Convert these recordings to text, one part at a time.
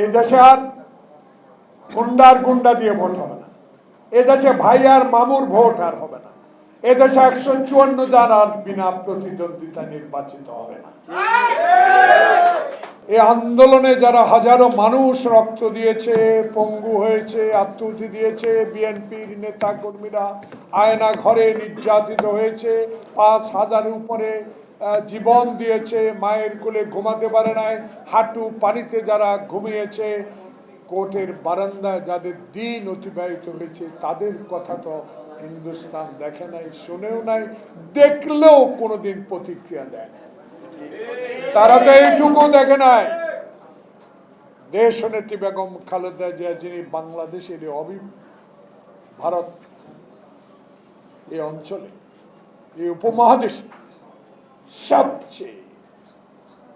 এই দেশে আর গুন্ডার গুন্ডা দিয়ে ভোট হবে না। এদেশে ভাই আর মামুর ভোট আর হবে না। এদেশে একশো চুয়ান্ন জন আর বিনা প্রতিদ্বন্দ্বিতা নির্বাচিত হবে না। এই আন্দোলনে যারা হাজারো মানুষ রক্ত দিয়েছে, পঙ্গু হয়েছে আত্মহতি দিয়েছে, বিএনপির নেতা কর্মীরা আয়না ঘরে নির্যাতিত হয়েছে, পাঁচ হাজারের উপরে জীবন দিয়েছে, মায়ের কোলে ঘুমাতে পারে নাই, হাঁটু পানিতে যারা ঘুমিয়েছে কোর্টের বারান্দায় যাদের দিন অতিবাহিত হয়েছে, তাদের কথা তো হিন্দুস্তান দেখে নাই, শুনেও নাই, দেখলেও কোনোদিন প্রতিক্রিয়া দেয় তারা তো এইটুকু দেখে নাই। দেশ নেত্রী বেগম খালেদা জিয়া, যিনি বাংলাদেশের অবি ভারত, এই অঞ্চলে, এই উপমহাদেশে সবচেয়ে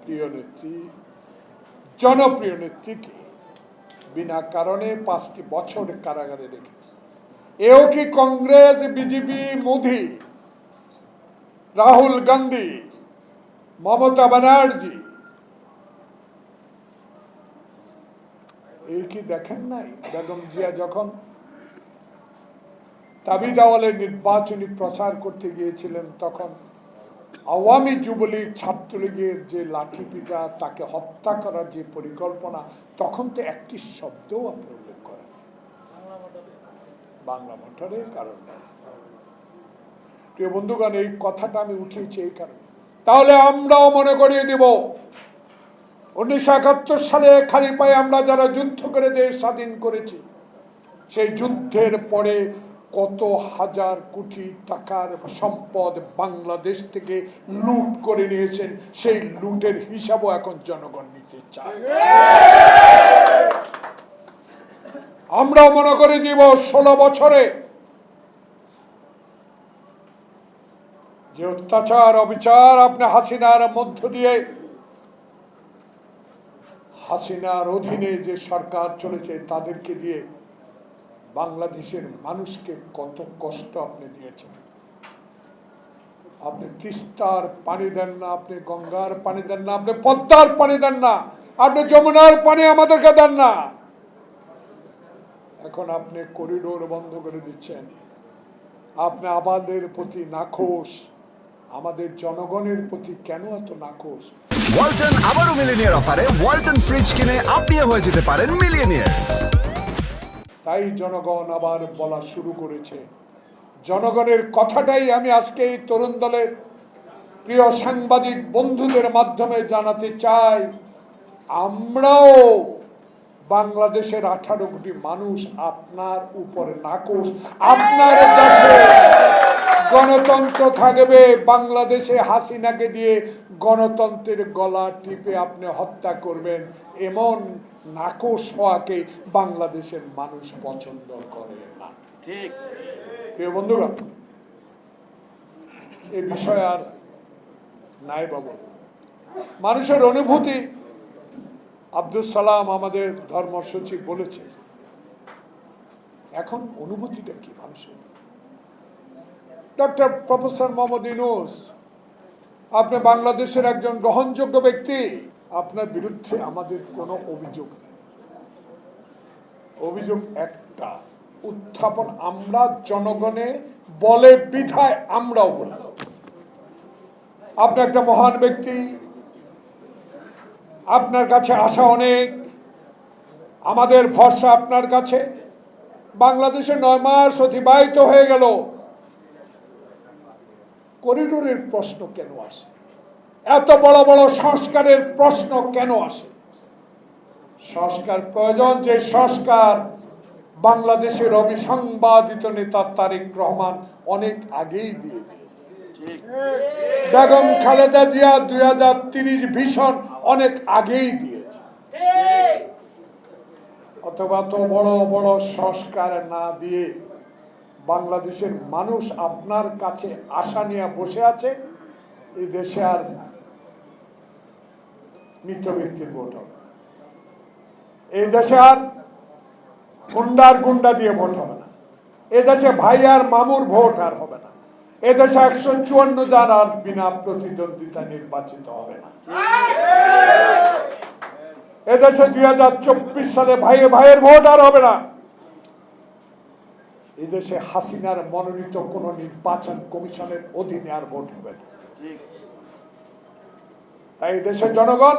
প্রিয় নেত্রী, জনপ্রিয় নেত্রীকে বিনা কারণে পাঁচটি বছর কারাগারে রেখেছে। এও কি কংগ্রেস, বিজেপি, মোদি, রাহুল গান্ধী, মমতা ব্যানার্জি? এই কি দেখেন নাই? বেগম জিয়া যখন তাবিদ নির্বাচনী প্রচার করতে গিয়েছিলেন, তখন আওয়ামী যুবলীগ ছাত্রলীগের যে লাঠি পিটা তাকে হত্যা করার যে পরিকল্পনা, তখন তো একটি শব্দও আপনি উল্লেখ করেন বাংলা মোটরের কারণ প্রিয় বন্ধুগণ, এই কথাটা আমি উঠিয়েছি এই কারণে। তাহলে আমরাও মনে করিয়ে দিব, উনিশশো একাত্তর সালে খালি পায়ে আমরা যারা যুদ্ধ করে দেশ স্বাধীন করেছি, সেই যুদ্ধের পরে কত হাজার কোটি টাকার সম্পদ বাংলাদেশ থেকে লুট করে নিয়েছেন, সেই লুটের হিসাবও এখন জনগণ নিতে চায়। আমরা মনে করে দিব ষোলো বছরে। যে অত্যাচার, অবিচার আপনি হাসিনার মধ্য দিয়ে, হাসিনার অধীনে যে সরকার চলেছে তাদেরকে দিয়ে বাংলাদেশের মানুষকে কত কষ্ট আপনি দিয়েছেন। আপনি তিস্তার পানি দেন না, আপনি গঙ্গার পানি দেন না, আপনি পদ্মার পানি দেন না, আপনি যমুনার পানি আমাদেরকে দেন না। এখন আপনি করিডোর বন্ধ করে দিচ্ছেন। আপনি আমাদের প্রতি নাখোশ, আমাদের জনগণের প্রতি কেন এত নাখোশ? ওয়ালটন আবারও মিলিনিয়ার অফারে ওয়ালটন ফ্রিজ কিনে আপনিও হয়ে যেতে পারেন মিলিয়নিয়ার। তাই জনগণ আবার বলা শুরু করেছে। জনগণের কথাটাই আমি আজকে এই তরুণ দলের প্রিয় সাংবাদিক বন্ধুদের মাধ্যমে জানাতে চাই। আমরাও বাংলাদেশের আঠারো কোটি মানুষ আপনার উপরে নাকশ আপনার দেশে গণতন্ত্র থাকবে বাংলাদেশে হাসিনাকে দিয়ে গণতন্ত্রের গলা টিপে আপনি হত্যা করবেন এমন নাকশ হওয়াকে বাংলাদেশের মানুষ পছন্দ করে না। ঠিক। প্রিয় বন্ধুগণ এ বিষয় আর নাই বাবু। মানুষের অনুভূতি আব্দুল সালাম আমাদের ধর্ম সচিব বলেছে এখন অনুভূতিটা কি মানুষের? ডক্টর প্রফেসর মোহাম্মদ ইউনুস আপনি বাংলাদেশের একজন গ্রহণযোগ্য ব্যক্তি, আপনার বিরুদ্ধে আমাদের কোনো অভিযোগ নেই। অভিযোগ একটা, উত্থাপন আমরা জনগণে বলে বিধায় আমরাও বলি। আপনি একটা মহান ব্যক্তি, আপনার কাছে আশা অনেক, আমাদের ভরসা আপনার কাছে। বাংলাদেশে নয় মাস অতিবাহিত হয়ে গেল। করিডোরের প্রশ্ন কেন আসে? এত বড় বড় সংস্কারের প্রশ্ন কেন আসে? সংস্কার প্রয়োজন যে সংস্কার। বাংলাদেশের অবিসংবাদিত নেতা তারেক রহমান অনেক আগেই দিয়ে বেগম খালেদা জিয়া দুই হাজার তিরিশ ভীষণ অনেক আগেই দিয়েছে। অথবা তো বড় বড় সংস্কার না দিয়ে বাংলাদেশের মানুষ আপনার কাছে আশা নিয়ে বসে আছে এই দেশে আর মৃত ব্যক্তির ভোট হবে এই দেশে আর গুন্ডার গুন্ডা দিয়ে ভোট হবে না। এ দেশে ভাই আর মামুর ভোট আর হবে না। এ দেশে একশো চুয়ান্ন জন আর বিনা প্রতিদ্বন্দ্বিতা নির্বাচিত হবে না। এদেশে দুই হাজার চব্বিশ সালে ভাইয়ে ভাইয়ের ভোট আর হবে না। এদেশে হাসিনার মনোনীত কোন নির্বাচন কমিশনের অধীনে আর ভোট হবে না। তাই দেশের জনগণ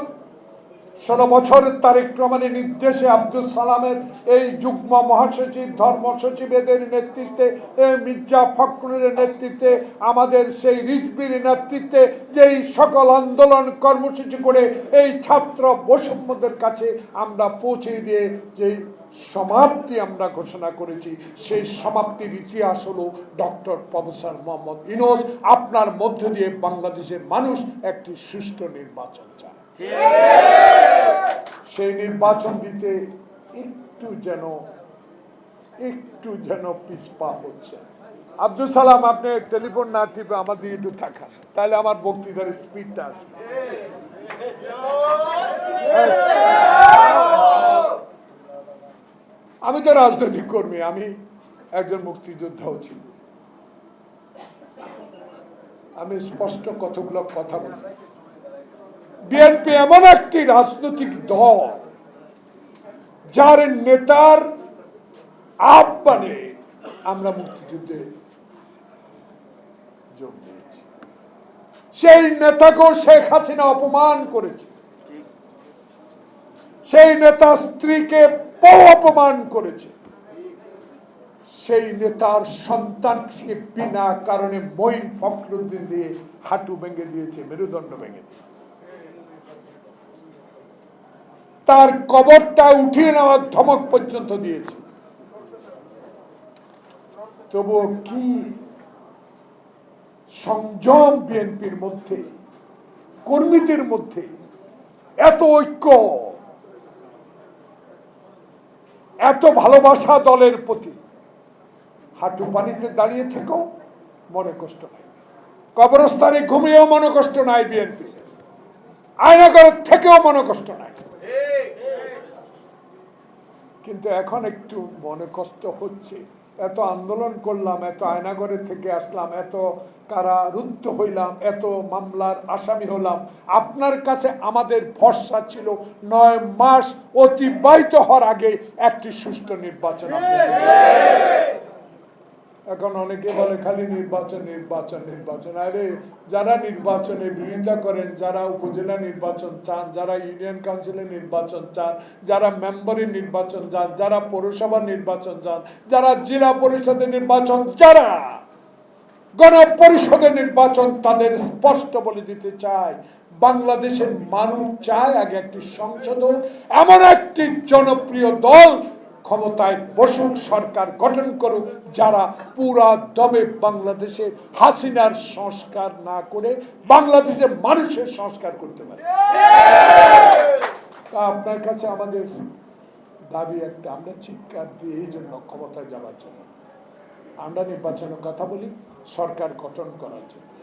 ষোলো বছরের তারিখ প্রমাণের নির্দেশে আব্দুল সালামের এই যুগ্ম মহাসচিব, ধর্ম সচিবেদের নেতৃত্বে মির্জা ফখরুলের নেতৃত্বে, আমাদের সেই রিজবির নেতৃত্বে যেই সকল আন্দোলন কর্মসূচি করে এই ছাত্র বৈষম্যদের কাছে আমরা পৌঁছে দিয়ে যেই সমাপ্তি আমরা ঘোষণা করেছি, সেই সমাপ্তির ইতিহাস হলো ডক্টর প্রফেসর মোহাম্মদ ইনোস আপনার মধ্য দিয়ে বাংলাদেশের মানুষ একটি সুষ্ঠু নির্বাচন চায়। সেই নির্বাচন দিতে একটু যেন একটু যেন পিছপা হচ্ছে। আব্দুল সালাম, আপনি টেলিফোন না টিপে আমার দিকে একটু থাকান তাহলে আমার বক্তৃতার স্পিডটা আসবে। আমি তো রাজনৈতিক কর্মী, আমি একজন মুক্তিযোদ্ধাও ছিল আমি স্পষ্ট কতগুলো কথা বলি। বিএনপি এমন একটি রাজনৈতিক দল যার নেতার আহ্বানে আমরা মুক্তিযুদ্ধে যোগ দিয়েছি। সেই নেতাকেও শেখ হাসিনা অপমান করেছে। সেই নেতা স্ত্রীকে অপমান করেছে। সেই নেতার সন্তানকে বিনা কারণে মঈন ফখরুদ্দিন দিয়ে হাঁটু ভেঙে দিয়েছে, মেরুদণ্ড ভেঙে দিয়েছে। তার কবরটা উঠিয়ে নেওয়ার ধমক পর্যন্ত দিয়েছে। তবুও কি সংযম বিএনপির মধ্যে, কর্মীদের মধ্যে, এত ঐক্য, এত ভালোবাসা দলের প্রতি? হাঁটু পানিতে দাঁড়িয়ে থেকেও মনে কষ্ট নাই। কবরস্থানে ঘুমিয়েও মনে কষ্ট নাই বিএনপি। আয়নাগরের থেকেও মনে কষ্ট নাই। কিন্তু এখন একটু মনে কষ্ট হচ্ছে। এত আন্দোলন করলাম, এত আয়নাগরের থেকে আসলাম, এত কারা কারারুদ্ধ হইলাম, এত মামলার আসামি হলাম। আপনার কাছে আমাদের ভরসা ছিল নয় মাস অতিবাহিত হওয়ার আগে একটি সুষ্ঠু নির্বাচন। এখন অনেকে বলে খালি নির্বাচন নির্বাচন নির্বাচন। আরে, যারা নির্বাচনে বিরোধিতা করেন, যারা উপজেলা নির্বাচন চান, যারা ইউনিয়ন কাউন্সিলের নির্বাচন চান, যারা মেম্বারের নির্বাচন চান, যারা পৌরসভার নির্বাচন চান, যারা জেলা পরিষদের নির্বাচন, যারা গণপরিষদের নির্বাচন, তাদের স্পষ্ট বলে দিতে চায় বাংলাদেশের মানুষ চায় আগে একটি সংসদ এমন একটি জনপ্রিয় দল ক্ষমতায় বসুক, সরকার গঠন করুক, যারা পুরা দমে বাংলাদেশের হাসিনার সংস্কার না করে বাংলাদেশের মানুষের সংস্কার করতে পারে। তা আপনার কাছে আমাদের দাবি একটা, আমরা চিৎকার দিয়ে এই জন্য ক্ষমতায় যাওয়ার জন্য। আমরা নির্বাচনের কথা বলি, সরকার গঠন করার জন্য।